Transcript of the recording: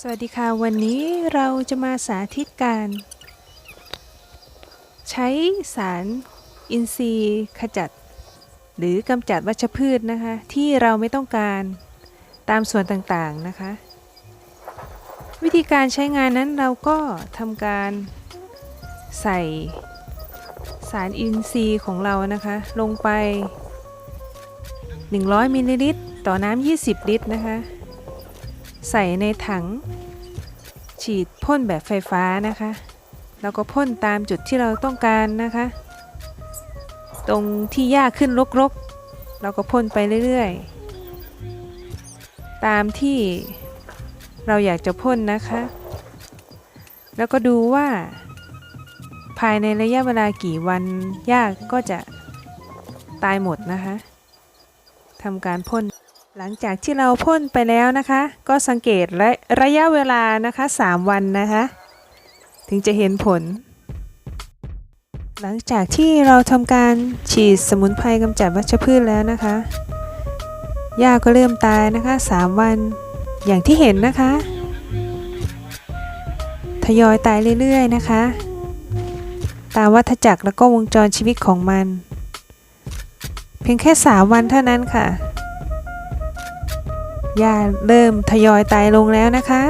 สวัสดีค่ะวันนี้เราจะมาสาธิตการ ใช้สารอินทรีย์ขจัด หรือกำจัดวัชพืชนะคะ ที่เราไม่ต้องการตามส่วนต่างๆนะคะ วิธีการใช้งานนั้นเราก็ทำการใส่สารอินทรีย์ของเรานะคะ ลงไป 100มิลลิลิตรต่อน้ำ20 ลิตรนะคะ ใส่ในถัง ฉีดพ่นแบบไฟฟ้านะคะ แล้วก็พ่นตามจุดที่เราต้องการนะคะ ตรงที่หญ้าขึ้นรกๆ เราก็พ่นไปเรื่อยๆ ตามที่เราอยากจะพ่นนะคะ แล้วก็ดูว่า ภายในระยะเวลากี่วันหญ้าก็จะตายหมดนะคะทำการพ่น หลังจากที่เราพ่นไปแล้วนะคะ ก็สังเกตระระยะเวลานะคะ 3 วันนะคะ ถึงจะเห็นผล หลังจากที่เราทำการฉีดสมุนไพรกำจัดวัชพืชแล้วนะคะหญ้าก็เริ่มตายนะคะ 3 วัน อย่างที่เห็นนะคะ ทยอยตายเรื่อยๆนะคะ ตามวัฏจักรแล้วก็วงจรชีวิตของมัน เพียงแค่ 3 วันเท่านั้นค่ะ หญ้าเริ่มทยอยตายลงแล้วนะคะ